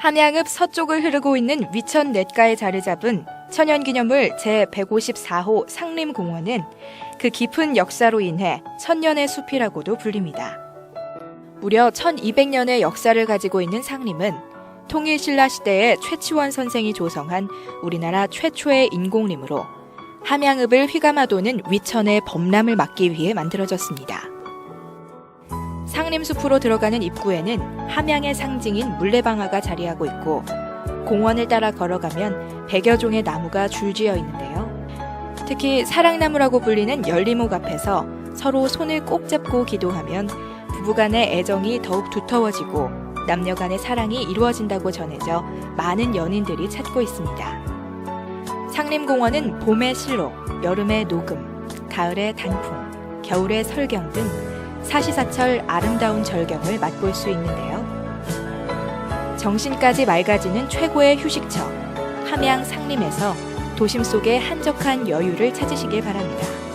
함양읍 서쪽을 흐르고 있는 위천 냇가에 자리 잡은 천연기념물 제154호 상림공원은 그 깊은 역사로 인해 천년의 숲이라고도 불립니다. 무려 1200년의 역사를 가지고 있는 상림은 통일신라 시대에 최치원 선생이 조성한 우리나라 최초의 인공림으로 함양읍을 휘감아 도는 위천의 범람을 막기 위해 만들어졌습니다. 상림숲으로 들어가는 입구에는 함양의 상징인 물레방아가 자리하고 있고 공원을 따라 걸어가면 100여 종의 나무가 줄지어 있는데요. 특히 사랑나무라고 불리는 열리목 앞에서 서로 손을 꼭 잡고 기도하면 부부간의 애정이 더욱 두터워지고 남녀간의 사랑이 이루어진다고 전해져 많은 연인들이 찾고 있습니다. 상림공원은 봄의 실록, 여름의 녹음, 가을의 단풍, 겨울의 설경 등 사시사철 아름다운 절경을 맛볼 수 있는데요. 정신까지 맑아지는 최고의 휴식처, 함양 상림에서 도심 속의 한적한 여유를 찾으시길 바랍니다.